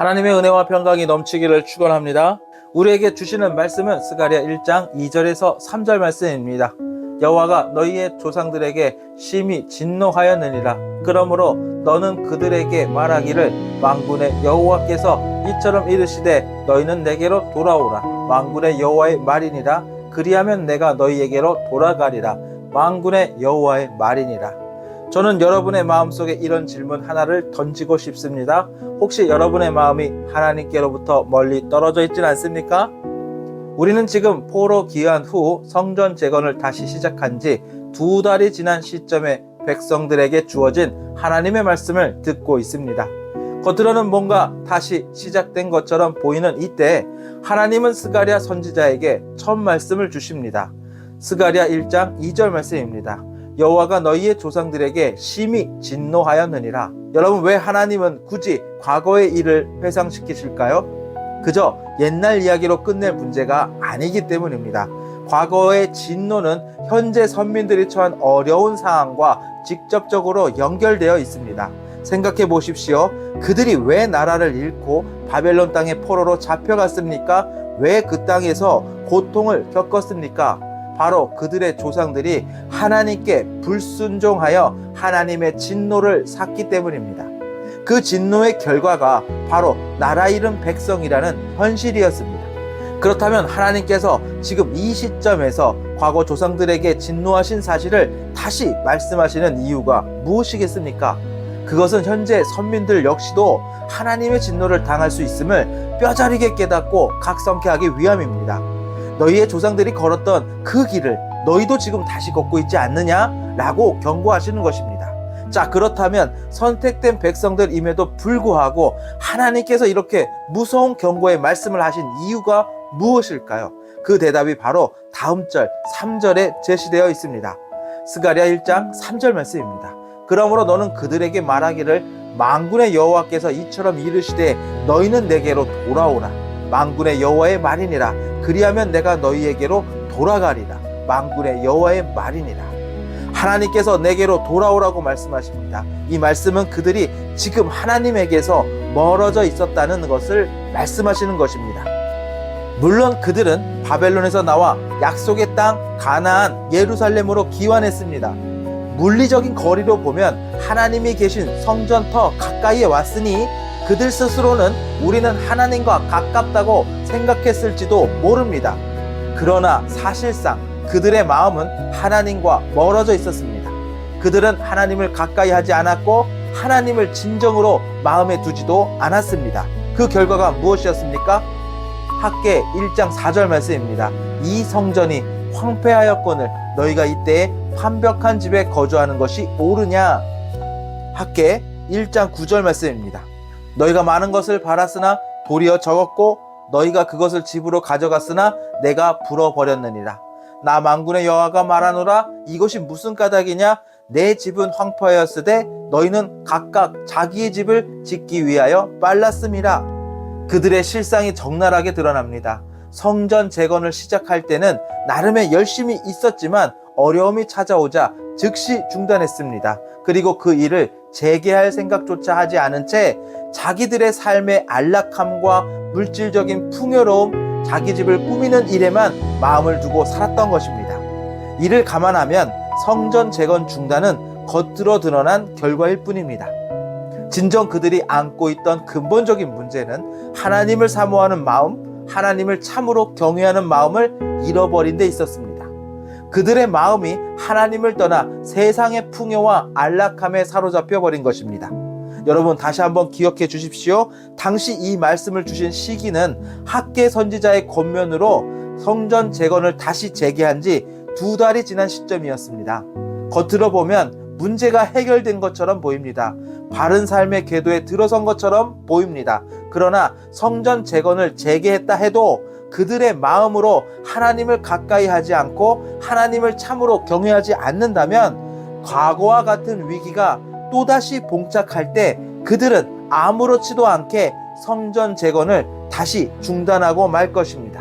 하나님의 은혜와 평강이 넘치기를 축원합니다. 우리에게 주시는 말씀은 스가랴 1장 2절에서 3절 말씀입니다. 여호와가 너희의 조상들에게 심히 진노하였느니라. 그러므로 너는 그들에게 말하기를 망군의 여호와께서 이처럼 이르시되 너희는 내게로 돌아오라. 망군의 여호와의 말이니라. 그리하면 내가 너희에게로 돌아가리라. 망군의 여호와의 말이니라. 저는 여러분의 마음속에 이런 질문 하나를 던지고 싶습니다. 혹시 여러분의 마음이 하나님께로부터 멀리 떨어져 있진 않습니까? 우리는 지금 포로 귀환 후 성전 재건을 다시 시작한 지 두 달이 지난 시점에 백성들에게 주어진 하나님의 말씀을 듣고 있습니다. 겉으로는 뭔가 다시 시작된 것처럼 보이는 이때 하나님은 스가랴 선지자에게 첫 말씀을 주십니다. 스가랴 1장 2절 말씀입니다. 여호와가 너희의 조상들에게 심히 진노하였느니라. 여러분 왜 하나님은 굳이 과거의 일을 회상시키실까요? 그저 옛날 이야기로 끝낼 문제가 아니기 때문입니다. 과거의 진노는 현재 선민들이 처한 어려운 상황과 직접적으로 연결되어 있습니다. 생각해 보십시오. 그들이 왜 나라를 잃고 바벨론 땅의 포로로 잡혀갔습니까? 왜 그 땅에서 고통을 겪었습니까? 바로 그들의 조상들이 하나님께 불순종하여 하나님의 진노를 샀기 때문입니다. 그 진노의 결과가 바로 나라 잃은 백성이라는 현실이었습니다. 그렇다면 하나님께서 지금 이 시점에서 과거 조상들에게 진노하신 사실을 다시 말씀하시는 이유가 무엇이겠습니까? 그것은 현재 선민들 역시도 하나님의 진노를 당할 수 있음을 뼈저리게 깨닫고 각성케 하기 위함입니다. 너희의 조상들이 걸었던 그 길을 너희도 지금 다시 걷고 있지 않느냐라고 경고하시는 것입니다. 자, 그렇다면 선택된 백성들임에도 불구하고 하나님께서 이렇게 무서운 경고의 말씀을 하신 이유가 무엇일까요? 그 대답이 바로 다음 절 3절에 제시되어 있습니다. 스가랴 1장 3절 말씀입니다. 그러므로 너는 그들에게 말하기를 망군의 여호와께서 이처럼 이르시되 너희는 내게로 돌아오라. 망군의 여호와의 말이니라. 그리하면 내가 너희에게로 돌아가리라. 망군의 여호와의 말이니라. 하나님께서 내게로 돌아오라고 말씀하십니다. 이 말씀은 그들이 지금 하나님에게서 멀어져 있었다는 것을 말씀하시는 것입니다. 물론 그들은 바벨론에서 나와 약속의 땅 가나안 예루살렘으로 기환했습니다. 물리적인 거리로 보면 하나님이 계신 성전터 가까이에 왔으니 그들 스스로는 우리는 하나님과 가깝다고 생각했을지도 모릅니다. 그러나 사실상 그들의 마음은 하나님과 멀어져 있었습니다. 그들은 하나님을 가까이 하지 않았고 하나님을 진정으로 마음에 두지도 않았습니다. 그 결과가 무엇이었습니까? 학계 1장 4절 말씀입니다. 이 성전이 황폐하였거늘 너희가 이때에 완벽한 집에 거주하는 것이 옳으냐? 학계 1장 9절 말씀입니다. 너희가 많은 것을 바랐으나 도리어 적었고 너희가 그것을 집으로 가져갔으나 내가 불어버렸느니라. 나 만군의 여호와가 말하노라 이것이 무슨 까닭이냐? 내 집은 황폐하였으되 너희는 각각 자기의 집을 짓기 위하여 빨랐음이라. 그들의 실상이 적나라하게 드러납니다. 성전 재건을 시작할 때는 나름의 열심히 있었지만 어려움이 찾아오자 즉시 중단했습니다. 그리고 그 일을 재개할 생각조차 하지 않은 채 자기들의 삶의 안락함과 물질적인 풍요로움, 자기 집을 꾸미는 일에만 마음을 두고 살았던 것입니다. 이를 감안하면 성전 재건 중단은 겉으로 드러난 결과일 뿐입니다. 진정 그들이 안고 있던 근본적인 문제는 하나님을 사모하는 마음, 하나님을 참으로 경외하는 마음을 잃어버린 데 있었습니다. 그들의 마음이 하나님을 떠나 세상의 풍요와 안락함에 사로잡혀 버린 것입니다. 여러분 다시 한번 기억해 주십시오. 당시 이 말씀을 주신 시기는 학계 선지자의 권면으로 성전 재건을 다시 재개한 지 두 달이 지난 시점이었습니다. 겉으로 보면 문제가 해결된 것처럼 보입니다. 바른 삶의 궤도에 들어선 것처럼 보입니다. 그러나 성전 재건을 재개했다 해도 그들의 마음으로 하나님을 가까이 하지 않고 하나님을 참으로 경외하지 않는다면 과거와 같은 위기가 또다시 봉착할 때 그들은 아무렇지도 않게 성전 재건을 다시 중단하고 말 것입니다.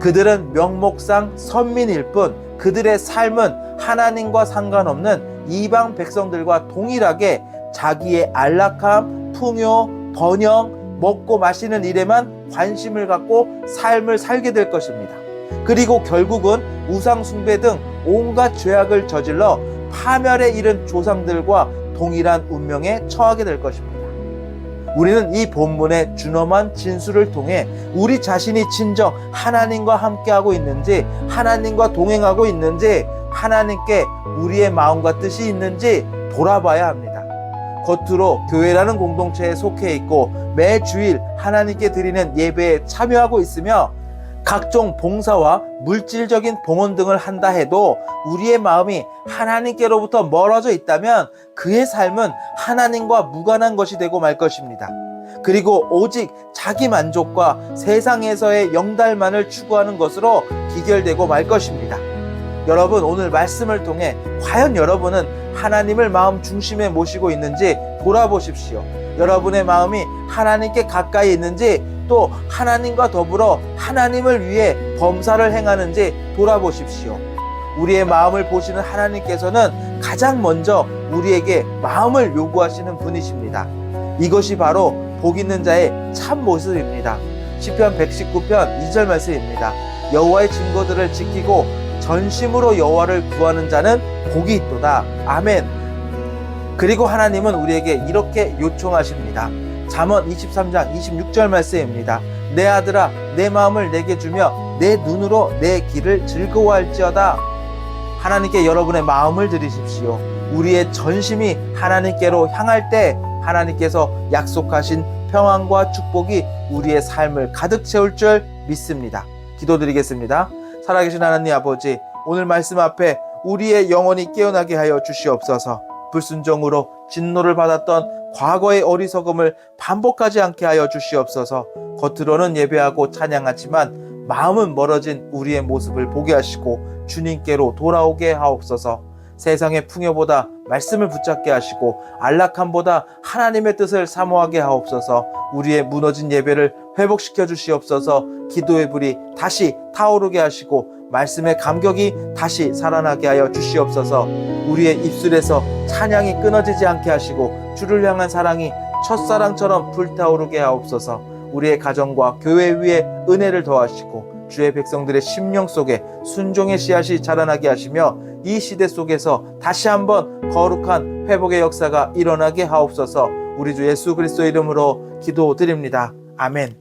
그들은 명목상 선민일 뿐 그들의 삶은 하나님과 상관없는 이방 백성들과 동일하게 자기의 안락함, 풍요, 번영, 먹고 마시는 일에만 관심을 갖고 삶을 살게 될 것입니다. 그리고 결국은 우상숭배 등 온갖 죄악을 저질러 파멸에 이른 조상들과 동일한 운명에 처하게 될 것입니다. 우리는 이 본문의 준엄한 진술을 통해 우리 자신이 진정 하나님과 함께하고 있는지, 하나님과 동행하고 있는지, 하나님께 우리의 마음과 뜻이 있는지 돌아봐야 합니다. 겉으로 교회라는 공동체에 속해 있고 매 주일 하나님께 드리는 예배에 참여하고 있으며 각종 봉사와 물질적인 봉헌 등을 한다 해도 우리의 마음이 하나님께로부터 멀어져 있다면 그의 삶은 하나님과 무관한 것이 되고 말 것입니다. 그리고 오직 자기 만족과 세상에서의 영달만을 추구하는 것으로 기결되고 말 것입니다. 여러분 오늘 말씀을 통해 과연 여러분은 하나님을 마음 중심에 모시고 있는지 돌아보십시오. 여러분의 마음이 하나님께 가까이 있는지 또 하나님과 더불어 하나님을 위해 범사를 행하는지 돌아보십시오. 우리의 마음을 보시는 하나님께서는 가장 먼저 우리에게 마음을 요구하시는 분이십니다. 이것이 바로 복 있는 자의 참 모습입니다. 시편 119편 2절 말씀입니다. 여호와의 증거들을 지키고 전심으로 여호와를 구하는 자는 복이 있도다. 아멘. 그리고 하나님은 우리에게 이렇게 요청하십니다. 잠언 23장 26절 말씀입니다. 내 아들아 내 마음을 내게 주며 내 눈으로 내 길을 즐거워할지어다. 하나님께 여러분의 마음을 드리십시오. 우리의 전심이 하나님께로 향할 때 하나님께서 약속하신 평안과 축복이 우리의 삶을 가득 채울 줄 믿습니다. 기도드리겠습니다. 살아계신 하나님 아버지, 오늘 말씀 앞에 우리의 영혼이 깨어나게 하여 주시옵소서. 불순종으로 진노를 받았던 과거의 어리석음을 반복하지 않게 하여 주시옵소서. 겉으로는 예배하고 찬양하지만 마음은 멀어진 우리의 모습을 보게 하시고 주님께로 돌아오게 하옵소서. 세상의 풍요보다 말씀을 붙잡게 하시고 안락함보다 하나님의 뜻을 사모하게 하옵소서. 우리의 무너진 예배를 회복시켜 주시옵소서. 기도의 불이 다시 타오르게 하시고 말씀의 감격이 다시 살아나게 하여 주시옵소서. 우리의 입술에서 찬양이 끊어지지 않게 하시고 주를 향한 사랑이 첫사랑처럼 불타오르게 하옵소서. 우리의 가정과 교회 위에 은혜를 더하시고 주의 백성들의 심령 속에 순종의 씨앗이 자라나게 하시며 이 시대 속에서 다시 한번 거룩한 회복의 역사가 일어나게 하옵소서. 우리 주 예수 그리스도 이름으로 기도드립니다. 아멘.